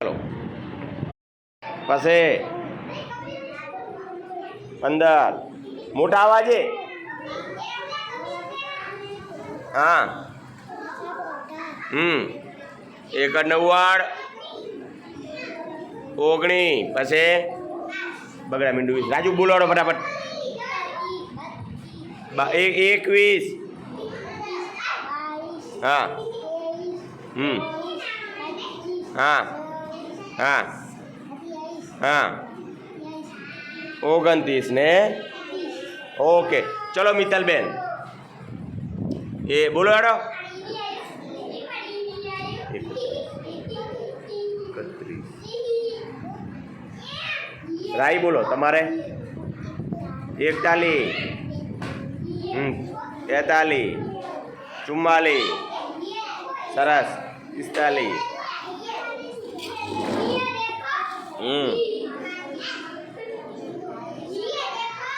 ચાલો. પાસે પંદર. મોટા અવાજે. હા. હમ. એક નવ્વાડ ઓગણી. પછી બગડા મીંડું રાજુ બોલાડો ફટાફટ. એકવીસ. હા. હમ. હા. હા હા ઓગણત્રીસ ને ઓકે ચલો મિત્તલબેન એ બોલો હેડો રાઈ બોલો તમારે એકતાલીસ તેતાલીસ ચુમ્માલીસ સરસ પિસ્તાલીસ હમ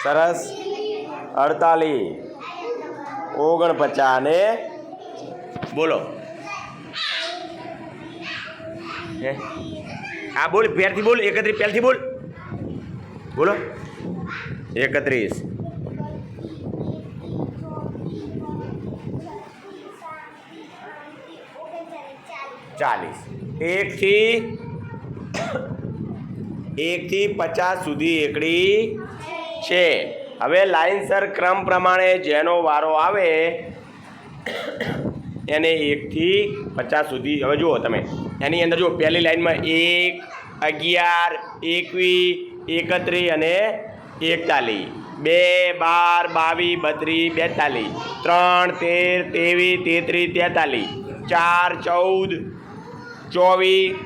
સરસ. અડતાલીસ ઓગણપચાસ ને બોલો. હે? હા બોલ, પહેરથી બોલ, એકત્રીસ, પહેલથી બોલ. બોલો. એકત્રીસ. ચાલીસ. એકથી એકથી પચાસ સુધી એકડી છે. હવે લાઇનસર ક્રમ પ્રમાણે જેનો વારો આવે, એને એકથી પચાસ સુધી, હવે જુઓ તમે, એની અંદર જુઓ, પહેલી લાઇનમાં એક, અગિયાર એકવીસ એકત્રીસ અને એકતાલીસ. બે, બાર, બાવીસ, બત્રીસ, બેતાલીસ. ત્રણ, તેર, ત્રેવીસ, તેત્રીસ, તેતાલીસ. ચાર, ચૌદ, ચોવીસ